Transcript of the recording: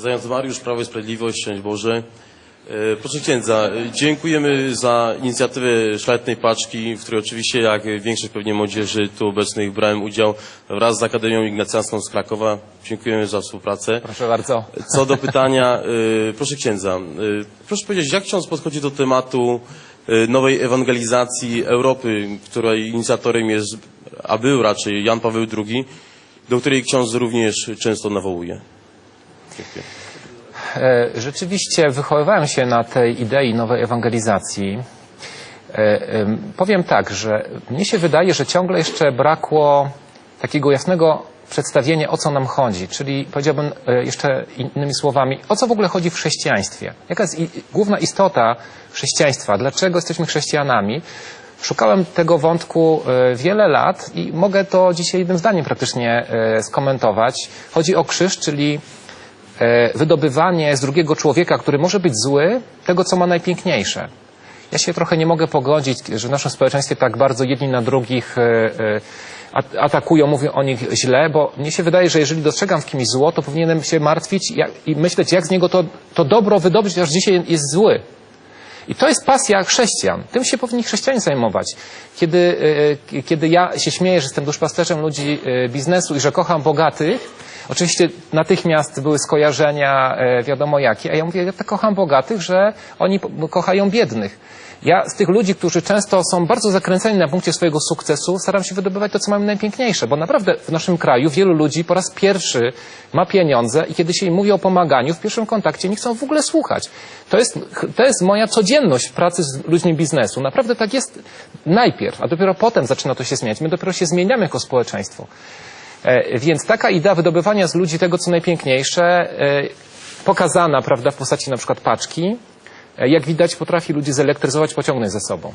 Zając Mariusz, Prawo i Sprawiedliwość, szczęść Boże. E, Proszę księdza, e, dziękujemy za inicjatywę Szlachetnej Paczki, w której oczywiście, jak większość pewnie młodzieży tu obecnych, brałem udział wraz z Akademią Ignacjanską z Krakowa. Dziękujemy za współpracę. Proszę bardzo. Co do pytania, proszę księdza, proszę powiedzieć, jak ksiądz podchodzi do tematu nowej ewangelizacji Europy, której inicjatorem jest, a był raczej Jan Paweł II, do której ksiądz również często nawołuje? E, Rzeczywiście wychowywałem się na tej idei nowej ewangelizacji. E, em, Powiem tak, że mnie się wydaje, że ciągle jeszcze brakło takiego jasnego przedstawienia, o co nam chodzi. Czyli powiedziałbym e, jeszcze innymi słowami, o co w ogóle chodzi w chrześcijaństwie. Jaka jest główna istota chrześcijaństwa? Dlaczego jesteśmy chrześcijanami? Szukałem tego wątku wiele lat i mogę to dzisiaj jednym zdaniem praktycznie skomentować. Chodzi o krzyż, czyli wydobywanie z drugiego człowieka, który może być zły, tego, co ma najpiękniejsze. Ja się trochę nie mogę pogodzić, że w naszym społeczeństwie tak bardzo jedni na drugich e, e, at- atakują, mówią o nich źle, bo mnie się wydaje, że jeżeli dostrzegam w kimś zło, to powinienem się martwić i myśleć, jak z niego to, to dobro wydobyć, aż dzisiaj jest zły. I to jest pasja chrześcijan. Tym się powinni chrześcijanie zajmować. Kiedy, e, kiedy ja się śmieję, że jestem duszpasterzem ludzi e, biznesu i że kocham bogatych, oczywiście natychmiast były skojarzenia e, wiadomo jakie, a ja mówię, ja tak kocham bogatych, że oni kochają biednych. Ja z tych ludzi, którzy często są bardzo zakręceni na punkcie swojego sukcesu, staram się wydobywać to, co mamy najpiękniejsze, bo naprawdę w naszym kraju wielu ludzi po raz pierwszy ma pieniądze i kiedy się im mówi o pomaganiu, w pierwszym kontakcie nie chcą w ogóle słuchać. To jest, to jest moja codzienność w pracy z ludźmi biznesu. Naprawdę tak jest najpierw, a dopiero potem zaczyna to się zmieniać. My dopiero się zmieniamy jako społeczeństwo. E, Więc taka idea wydobywania z ludzi tego, co najpiękniejsze, e, pokazana prawda, w postaci na przykład paczki, e, jak widać potrafi ludzi zelektryzować, pociągnąć ze sobą.